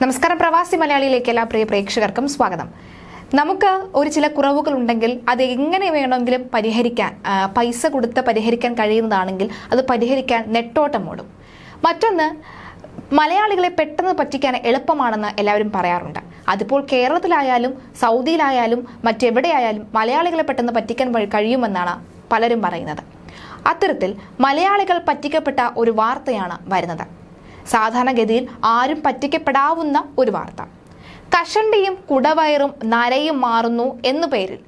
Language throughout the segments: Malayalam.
നമസ്കാരം പ്രവാസി മലയാളിയിലേക്ക് എല്ലാ പ്രിയ പ്രേക്ഷകർക്കും സ്വാഗതം. നമുക്ക് ഒരു ചില കുറവുകൾ ഉണ്ടെങ്കിൽ അത് എങ്ങനെ വേണമെങ്കിലും പരിഹരിക്കാൻ പൈസ കൊടുത്ത് പരിഹരിക്കാൻ കഴിയുന്നതാണെങ്കിൽ അത് പരിഹരിക്കാൻ നെട്ടോട്ടം ഓടും മറ്റൊന്ന് മലയാളികളെ പെട്ടെന്ന് പറ്റിക്കാൻ എളുപ്പമാണെന്ന് എല്ലാവരും പറയാറുണ്ട്. അതിപ്പോൾ കേരളത്തിലായാലും സൗദിയിലായാലും മറ്റെവിടെയായാലും മലയാളികളെ പെട്ടെന്ന് പറ്റിക്കാൻ കഴിയുമെന്നാണ് പലരും പറയുന്നത്. അത്തരത്തിൽ മലയാളികൾ പറ്റിക്കപ്പെട്ട ഒരു വാർത്തയാണ് വരുന്നത്. സാധാരണഗതിയിൽ ആരും പറ്റിക്കപ്പെടാവുന്ന ഒരു വാർത്ത. കഷണ്ടിയും കുടവയറും നരയും മാറുന്നു എന്നു പേരിൽ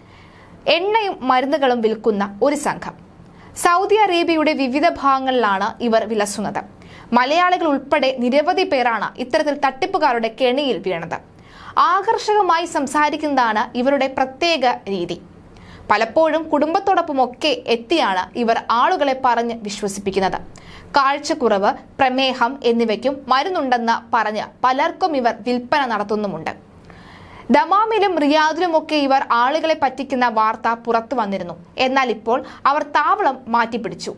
എണ്ണയും മരുന്നുകളും വിൽക്കുന്ന ഒരു സംഘം. സൗദി അറേബ്യയുടെ വിവിധ ഭാഗങ്ങളിലാണ് ഇവർ വിലസുന്നത്. മലയാളികൾ ഉൾപ്പെടെ നിരവധി പേരാണ് ഇത്തരത്തിൽ തട്ടിപ്പുകാരുടെ കെണിയിൽ വീണത്. ആകർഷകമായി സംസാരിക്കുന്നതാണ് ഇവരുടെ പ്രത്യേക രീതി. പലപ്പോഴും കുടുംബത്തോടൊപ്പമൊക്കെ എത്തിയാണ് ഇവർ ആളുകളെ പറഞ്ഞ് വിശ്വസിപ്പിക്കുന്നത്. കാഴ്ചക്കുറവ് പ്രമേഹം എന്നിവയ്ക്കും മരുന്നുണ്ടെന്ന് പറഞ്ഞ് പലർക്കും ഇവർ വിൽപ്പന നടത്തുന്നുമുണ്ട്. ദമാമിലും റിയാദിലുമൊക്കെ ഇവർ ആളുകളെ പറ്റിക്കുന്ന വാർത്ത പുറത്തു വന്നിരുന്നു. എന്നാൽ ഇപ്പോൾ അവർ താവളം മാറ്റിപ്പിടിച്ചു.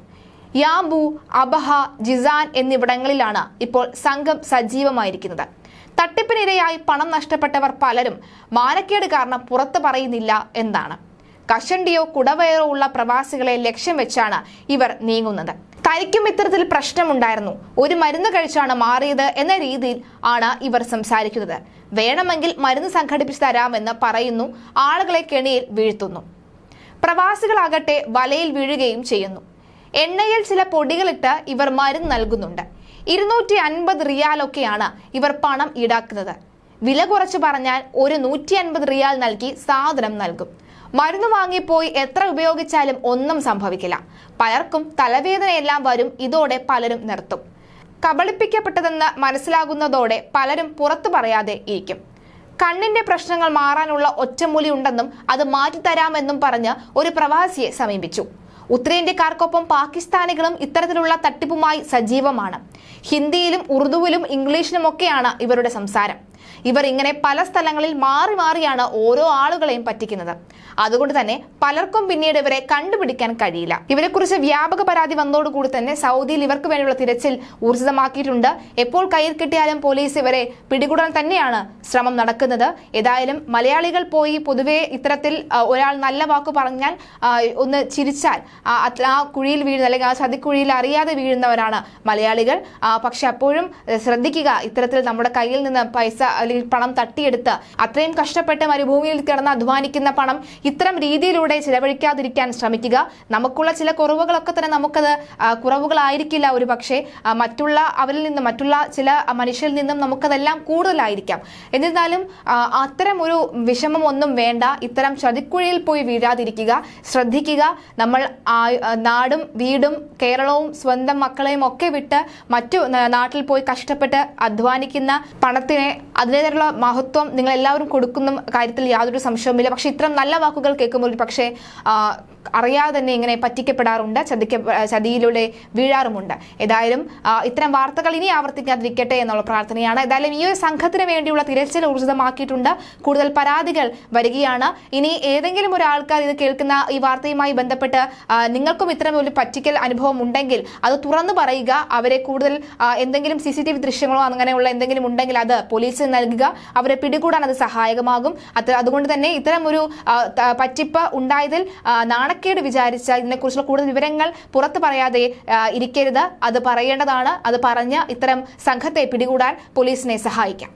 യാംബു അബഹ ജിസാൻ എന്നിവിടങ്ങളിലാണ് ഇപ്പോൾ സംഘം സജീവമായിരിക്കുന്നത്. തട്ടിപ്പിനിരയായി പണം നഷ്ടപ്പെട്ടവർ പലരും മാനക്കേട് കാരണം പുറത്തു പറയുന്നില്ല എന്നാണ്. കഷണ്ടിയോ കുടവയറോ ഉള്ള പ്രവാസികളെ ലക്ഷ്യം വെച്ചാണ് ഇവർ നീങ്ങുന്നത്. തനിക്കും ഇത്തരത്തിൽ പ്രശ്നമുണ്ടായിരുന്നു. ഒരു മരുന്ന് കഴിച്ചാണ് മാറിയത് എന്ന രീതിയിൽ ആണ് ഇവർ സംസാരിക്കുന്നത്. വേണമെങ്കിൽ മരുന്ന് സംഘടിപ്പിച്ചു തരാമെന്ന് പറയുന്നു. ആളുകളെ കെണിയിൽ വീഴ്ത്തുന്നു. പ്രവാസികളാകട്ടെ വലയിൽ വീഴുകയും ചെയ്യുന്നു. എണ്ണയിൽ ചില പൊടികളിട്ട് ഇവർ മരുന്ന് നൽകുന്നുണ്ട്. ഇരുന്നൂറ്റി അൻപത് റിയാലൊക്കെയാണ് ഇവർ പണം ഈടാക്കുന്നത്. വില കുറച്ച് പറഞ്ഞാൽ ഒരു നൂറ്റി അൻപത് റിയാൽ നൽകി സാധനം നൽകും. മരുന്ന് വാങ്ങിപ്പോയി എത്ര ഉപയോഗിച്ചാലും ഒന്നും സംഭവിക്കില്ല. പലർക്കും തലവേദനയെല്ലാം വരും ഇതോടെ പലരും നിർത്തും. കബളിപ്പിക്കപ്പെട്ടതെന്ന് മനസ്സിലാകുന്നതോടെ പലരും പുറത്തു പറയാതെ ഇരിക്കും. കണ്ണിന്റെ പ്രശ്നങ്ങൾ മാറാനുള്ള ഒറ്റമൂലി ഉണ്ടെന്നും അത് മാറ്റിത്തരാമെന്നും പറഞ്ഞ് ഒരു പ്രവാസിയെ സമീപിച്ചു. ഉത്തരേന്ത്യക്കാർക്കൊപ്പം പാകിസ്ഥാനികളും ഇത്തരത്തിലുള്ള തട്ടിപ്പുമായി സജീവമാണ്. ഹിന്ദിയിലും ഉറുദുവിലും ഇംഗ്ലീഷിലുമൊക്കെയാണ് ഇവരുടെ സംസാരം. ഇവർ ഇങ്ങനെ പല സ്ഥലങ്ങളിൽ മാറി മാറിയാണ് ഓരോ ആളുകളെയും പറ്റിക്കുന്നത്. അതുകൊണ്ട് തന്നെ പലർക്കും പിന്നീട് ഇവരെ കണ്ടുപിടിക്കാൻ കഴിയില്ല. ഇവരെക്കുറിച്ച് വ്യാപക പരാതി വന്നതോടുകൂടി തന്നെ സൗദിയിൽ ഇവർക്ക് വേണ്ടിയുള്ള തിരച്ചിൽ ഊർജിതമാക്കിയിട്ടുണ്ട്. എപ്പോൾ കയ്യിൽ കിട്ടിയാലും പോലീസ് ഇവരെ പിടികൂടാൻ തന്നെയാണ് ശ്രമം നടക്കുന്നത്. ഏതായാലും മലയാളികൾ പോയി പൊതുവെ ഇത്തരത്തിൽ ഒരാൾ നല്ല വാക്ക് പറഞ്ഞാൽ ഒന്ന് ചിരിച്ചാൽ ആ, കുഴിയിൽ വീഴുന്ന അല്ലെങ്കിൽ ആ ചതിക്കുഴിയിൽ അറിയാതെ വീഴുന്നവരാണ് മലയാളികൾ. പക്ഷെ അപ്പോഴും ശ്രദ്ധിക്കുക ഇത്തരത്തിൽ നമ്മുടെ കയ്യിൽ നിന്ന് പൈസ അല്ലെങ്കിൽ പണം തട്ടിയെടുത്ത് അത്രയും കഷ്ടപ്പെട്ട് മരുഭൂമിയിൽ കിടന്ന് അധ്വാനിക്കുന്ന പണം ഇത്തരം രീതിയിലൂടെ ചിലവഴിക്കാതിരിക്കാൻ ശ്രമിക്കുക. നമുക്കുള്ള ചില കുറവുകളൊക്കെ തന്നെ നമുക്കത് കുറവുകളായിരിക്കില്ല ഒരു പക്ഷേ മറ്റുള്ള അവരിൽ നിന്നും മറ്റുള്ള ചില മനുഷ്യരിൽ നിന്നും നമുക്കതെല്ലാം കൂടുതലായിരിക്കാം. എന്നിരുന്നാലും അത്തരം ഒരു വിഷമം ഒന്നും വേണ്ട. ഇത്തരം ചതിക്കുഴിയിൽ പോയി വീഴാതിരിക്കുക. ശ്രദ്ധിക്കുക. നമ്മൾ നാടും വീടും കേരളവും സ്വന്തം മക്കളെയും ഒക്കെ വിട്ട് മറ്റു നാട്ടിൽ പോയി കഷ്ടപ്പെട്ട് അധ്വാനിക്കുന്ന പണത്തിനെ അതിന്റെതായിട്ടുള്ള മഹത്വം നിങ്ങൾ എല്ലാവരും കൊടുക്കുന്ന കാര്യത്തിൽ യാതൊരു സംശയവുമില്ല. പക്ഷെ ഇത്തരം നല്ല വാക്കുകൾ കേൾക്കുമ്പോൾ പക്ഷേ ആ, അറിയാതെ തന്നെ ഇങ്ങനെ പറ്റിക്കപ്പെടാറുണ്ട് ചതിക്ക ചതിയിലൂടെ വീഴാറുമുണ്ട്. ഏതായാലും ഇത്തരം വാർത്തകൾ ഇനി ആവർത്തിക്കാതിരിക്കട്ടെ എന്നുള്ള പ്രാർത്ഥനയാണ്. ഏതായാലും ഈ ഒരു സംഘത്തിന് വേണ്ടിയുള്ള തിരച്ചിൽ ഊർജിതമാക്കിയിട്ടുണ്ട്. കൂടുതൽ പരാതികൾ വരികയാണ്. ഇനി ഏതെങ്കിലും ഒരു ഇത് കേൾക്കുന്ന ഈ വാർത്തയുമായി ബന്ധപ്പെട്ട് നിങ്ങൾക്കും ഇത്തരം ഒരു പറ്റിക്കൽ അനുഭവം ഉണ്ടെങ്കിൽ അത് തുറന്നു പറയുക. അവരെ കൂടുതൽ എന്തെങ്കിലും സി സി ടി വി ദൃശ്യങ്ങളോ അങ്ങനെയുള്ള എന്തെങ്കിലും ഉണ്ടെങ്കിൽ അത് പോലീസിന് നൽകുക. അവരെ പിടികൂടാൻ അത് സഹായകമാകും. അത് അതുകൊണ്ട് തന്നെ ഇത്തരം ഒരു പറ്റിപ്പ് ഉണ്ടായതിൽ ആ, നാണക്കേട് വിചാരിച്ച ഇതിനെക്കുറിച്ചുള്ള കൂടുതൽ വിവരങ്ങൾ പുറത്തു പറയാതെ ഇരിക്കരുത്. അത് പറയേണ്ടതാണ്. അത് പറഞ്ഞ് ഇത്തരം സംഘത്തെ പിടികൂടാൻ പോലീസിനെ സഹായിക്കാം.